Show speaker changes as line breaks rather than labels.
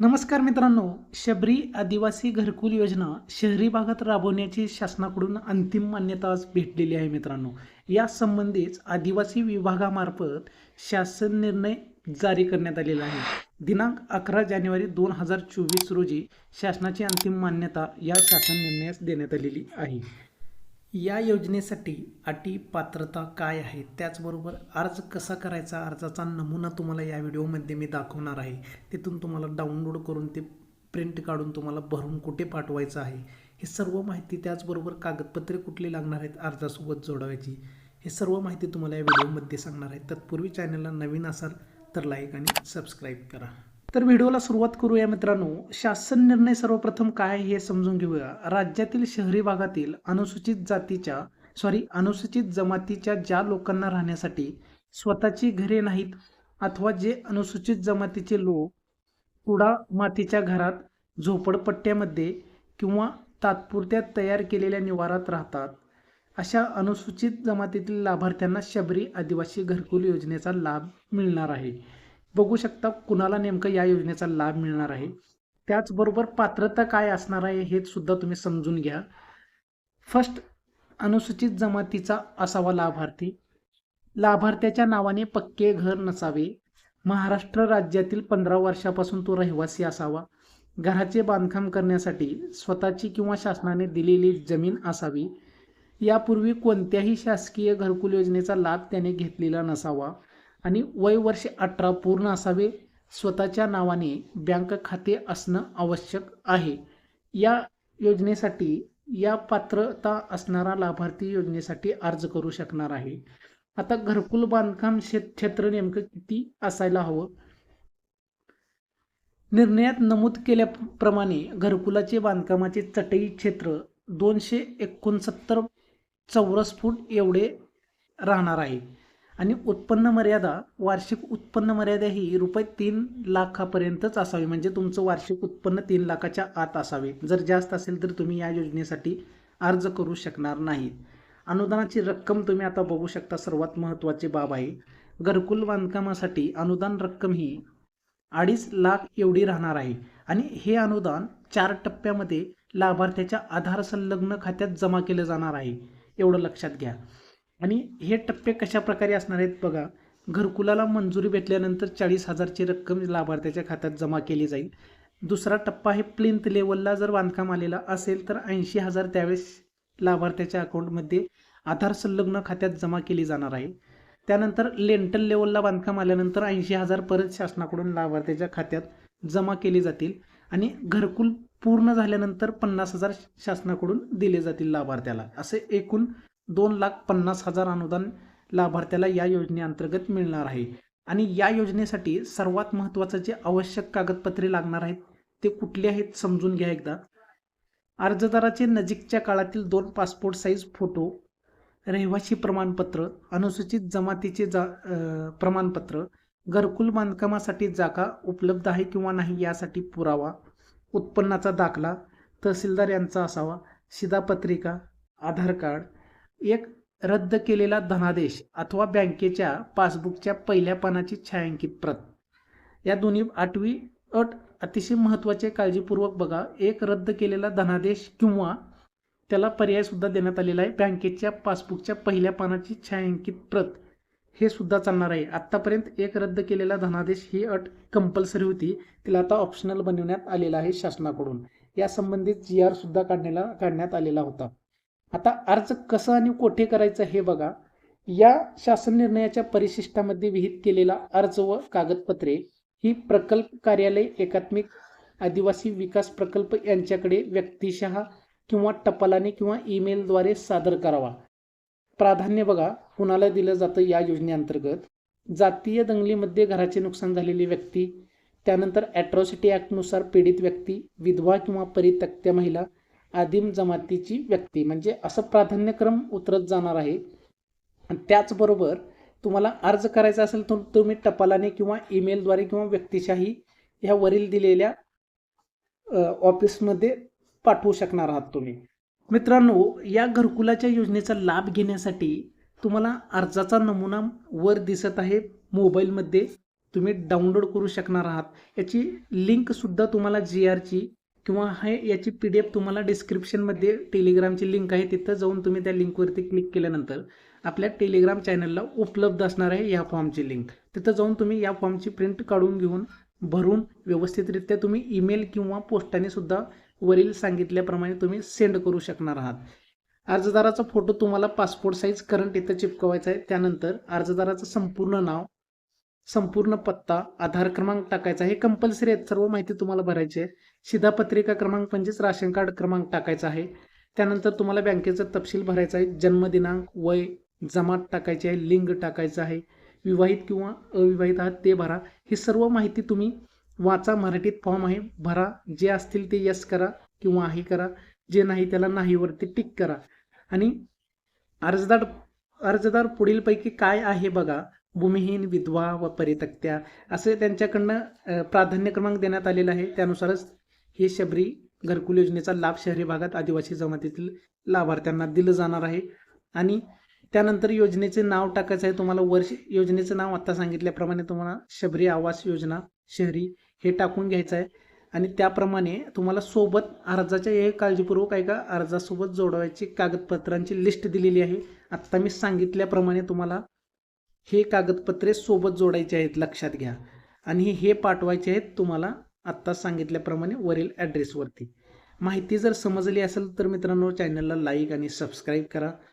नमस्कार मित्रांनो शबरी आदिवासी घरकुल योजना शहरी भागात राबवण्याची शासनाकडून अंतिम मान्यता आज भेटलेली आहे मित्रांनो. या संबंधीच आदिवासी विभागामार्फत शासन निर्णय जारी करण्यात आलेला आहे. दिनांक अकरा जानेवारी दोन हजार चोवीस रोजी शासनाची अंतिम मान्यता या शासन निर्णयास देण्यात आलेली आहे. या योजनेसाठी अटी पात्रता काय आहे? त्याचबरोबर अर्ज कसा करायचा? अर्जाचा नमुना तुम्हाला या व्हिडिओमध्ये मी दाखवणार आहे. तिथून तुम्हाला डाउनलोड करून ते प्रिंट काढून तुम्हाला भरून कुठे पाठवायचं आहे? हे सर्व माहिती त्याचबरोबर कागदपत्रे कुठली लागणार आहेत अर्जासोबत जोडावायची हे सर्व माहिती तुम्हाला या व्हिडिओमध्ये सांगणार आहे. तत्पूर्वी चॅनलला नवीन असाल तर लाईक आणि सबस्क्राईब करा. तर व्हिडिओला सुरुवात करूया मित्रांनो. शासन निर्णय सर्वप्रथम काय आहे हे समजून घेऊया. राज्यातील शहरी भागातील अनुसूचित जातीच्या सॉरी अनुसूचित जमातीच्या ज्या लोकांना राहण्यासाठी स्वतःची घरे नाहीत अथवा जे अनुसूचित जमातीचे लोक कुडा मातीच्या घरात झोपडपट्ट्यामध्ये किंवा तात्पुरत्या तयार केलेल्या निवारात राहतात अशा अनुसूचित जमातीतील लाभार्थ्यांना शबरी आदिवासी घरकुल योजनेचा लाभ मिळणार आहे. बघू शकता कुणाला नेमकं या योजनेचा लाभ मिळणार आहे. त्याचबरोबर पात्रता काय असणार आहे हे सुद्धा तुम्ही समजून घ्या. फर्स्ट अनुसूचित जमातीचा असावा लाभार्थी. लाभार्थ्याच्या नावाने पक्के घर नसावे. महाराष्ट्र राज्यातील पंधरा वर्षापासून तो रहिवासी असावा. घराचे बांधकाम करण्यासाठी स्वतःची किंवा शासनाने दिलेली जमीन असावी. यापूर्वी कोणत्याही शासकीय घरकुल योजनेचा लाभ त्याने घेतलेला नसावा. आणि वय वर्ष अठरा पूर्ण असावे स्वतःच्या नावाने बँक खाते असणं आवश्यक आहे. या योजनेसाठी या पात्रता असणारा लाभार्थी योजनेसाठी अर्ज करू शकणार आहे. आता घरकुल बांधकाम क्षेत्र नेमकं किती असायला हवं? निर्णयात नमूद केल्याप्रमाणे घरकुलाचे बांधकामाचे चटई क्षेत्र दोनशे एकोणसत्तर चौरस फूट एवढे राहणार आहे. आणि उत्पन्न मर्यादा वार्षिक उत्पन्न मर्यादा ही रुपये तीन लाखापर्यंतच असावी. म्हणजे तुमचं वार्षिक उत्पन्न तीन लाखाच्या आत असावे. जर जास्त असेल तर तुम्ही या योजनेसाठी अर्ज करू शकणार नाहीत अनुदानाची रक्कम तुम्ही आता बघू शकता सर्वात महत्त्वाची बाब आहे. घरकुल बांधकामासाठी अनुदान रक्कम ही अडीच लाख एवढी राहणार आहे. आणि हे अनुदान चार टप्प्यामध्ये लाभार्थ्याच्या आधार संलग्न खात्यात जमा केलं जाणार आहे. एवढं लक्षात घ्या. आणि हे टप्पे कशा प्रकारे असणार आहेत बघा घरकुलाला मंजुरी भेटल्यानंतर चाळीस हजारची रक्कम लाभार्थ्याच्या खात्यात जमा केली जाईल. दुसरा टप्पा आहे प्लिंथ लेवलला जर बांधकाम आलेला असेल तर ऐंशी हजार त्यावेळेस लाभार्थ्याच्या अकाउंटमध्ये आधार संलग्न खात्यात जमा केली जाणार आहे. त्यानंतर लेंटल लेवलला बांधकाम आल्यानंतर ऐंशी हजार परत शासनाकडून लाभार्थ्याच्या खात्यात जमा केली जातील आणि घरकुल पूर्ण झाल्यानंतर पन्नास हजार शासनाकडून दिले जातील लाभार्थ्याला. असे एकूण दोन लाख पन्नास हजार अनुदान लाभार्थ्याला या योजनेअंतर्गत मिळणार आहे. आणि या योजनेसाठी सर्वात महत्त्वाचं जे आवश्यक कागदपत्रे लागणार आहेत ते कुठले आहेत समजून घ्या एकदा. अर्जदाराचे नजीकच्या काळातील दोन पासपोर्ट साईज फोटो रहिवासी प्रमाणपत्र अनुसूचित जमातीचे जा प्रमाणपत्र घरकुल बांधकामासाठी जागा उपलब्ध आहे किंवा नाही यासाठी पुरावा उत्पन्नाचा दाखला तहसीलदार यांचा असावा शिधापत्रिका आधार कार्ड एक रद्द केलेला धनादेश अथवा बँकेच्या पासबुकच्या पहिल्या पानाची छायांकित प्रत. या दोन्ही आठवी अट अतिशय महत्त्वाचे काळजीपूर्वक बघा. एक रद्द केलेला धनादेश किंवा त्याला पर्यायसुद्धा देण्यात आलेला आहे. बँकेच्या पासबुकच्या पहिल्या पानाची छायांकित प्रत. हे सुद्धा चालणार आहे. आत्तापर्यंत एक रद्द केलेला धनादेश ही अट कंपल्सरी होती. तिला आता ऑप्शनल बनवण्यात आलेला आहे शासनाकडून. या संबंधित जी आर सुद्धा काढण्याला काढण्यात आलेला होता. आता अर्ज कसं आणि कोठे करायचं हे बघा. या शासन निर्णयाच्या परिशिष्टामध्ये विहित केलेला अर्ज व कागदपत्रे ही प्रकल्प कार्यालय एकात्मिक आदिवासी विकास प्रकल्प यांच्याकडे व्यक्तिशः किंवा टपालाने किंवा ईमेलद्वारे सादर करावा. प्राधान्य बघा कुणाला दिलं जातं या योजनेअंतर्गत? जातीय दंगलीमध्ये घराचे नुकसान झालेली व्यक्ती त्यानंतर ॲट्रॉसिटी ॲक्टनुसार पीडित व्यक्ती विधवा किंवा परित्यक्त्या महिला आदिम जमातीची व्यक्ती. म्हणजे असं प्राधान्यक्रम उतरत जाणार आहे. आणि त्याचबरोबर तुम्हाला अर्ज करायचा असेल तर तुम्ही टपालाने किंवा ईमेलद्वारे किंवा व्यक्तिशाही ह्या वरील दिलेल्या ऑफिसमध्ये पाठवू शकणार आहात तुम्ही. मित्रांनो या घरकुलाच्या योजनेचा लाभ घेण्यासाठी तुम्हाला अर्जाचा नमुना वर दिसत आहे. मोबाईलमध्ये तुम्ही डाउनलोड करू शकणार आहात. याची लिंकसुद्धा तुम्हाला जी आरची किंवा हे याची पी डी एफ तुम्हाला डिस्क्रिप्शनमध्ये टेलिग्रामची लिंक आहे तिथं जाऊन तुम्ही त्या लिंकवरती क्लिक केल्यानंतर आपल्या टेलिग्राम चॅनलला उपलब्ध असणार आहे या फॉर्मची लिंक तिथं जाऊन तुम्ही या फॉर्मची प्रिंट काढून घेऊन भरून व्यवस्थितरित्या तुम्ही ईमेल किंवा पोस्टाने सुद्धा वरील सांगितल्याप्रमाणे तुम्ही सेंड करू शकणार आहात. अर्जदाराचा फोटो तुम्हाला पासपोर्ट साईज करंट इथं चिपकवायचा आहे. त्यानंतर अर्जदाराचं संपूर्ण नाव संपूर्ण पत्ता आधार क्रमांक टाकायचा हे कंपल्सरी आहेत. सर्व माहिती तुम्हाला भरायची आहे. शिधापत्रिका क्रमांक म्हणजेच राशन कार्ड क्रमांक टाकायचा आहे. त्यानंतर तुम्हाला बँकेचा तपशील भरायचा आहे. जन्मदिनांक वय जमात टाकायची आहे. लिंग टाकायचं आहे. विवाहित किंवा अविवाहित आहात ते भरा. ही सर्व माहिती तुम्ही वाचा. मराठीत फॉर्म आहे. भरा. जे असतील ते यस करा किंवा आहे करा. जे नाही त्याला नाहीवरती टिक करा. आणि अर्जदार अर्जदार पुढीलपैकी काय आहे बघा. भूमिहीन विधवा व परितक्त्या असे त्यांच्याकडनं प्राधान्य क्रमांक देण्यात आलेला आहे. त्यानुसारच हे शबरी घरकुल योजनेचा लाभ शहरी भागात आदिवासी जमातीतील लाभार्थ्यांना दिलं जाणार आहे. आणि त्यानंतर योजनेचे नाव टाकायचं आहे तुम्हाला. वर्ष योजनेचं नाव आत्ता सांगितल्याप्रमाणे तुम्हाला शबरी आवास योजना शहरी हे टाकून घ्यायचं आहे. आणि त्याप्रमाणे तुम्हाला सोबत अर्जाच्या हे काळजीपूर्वक आहे का अर्जासोबत जोडवायची कागदपत्रांची लिस्ट दिलेली आहे. आत्ता मी सांगितल्याप्रमाणे तुम्हाला हे कागदपत्रे सोबत जोडायचे आहेत लक्षात घ्या. आणि हे पाठवायचे आहेत तुम्हाला आत्ता सांगितल्याप्रमाणे वरील ॲड्रेसवरती माहिती जर समजली असेल तर मित्रांनो चॅनलला लाईक आणि सबस्क्राईब करा.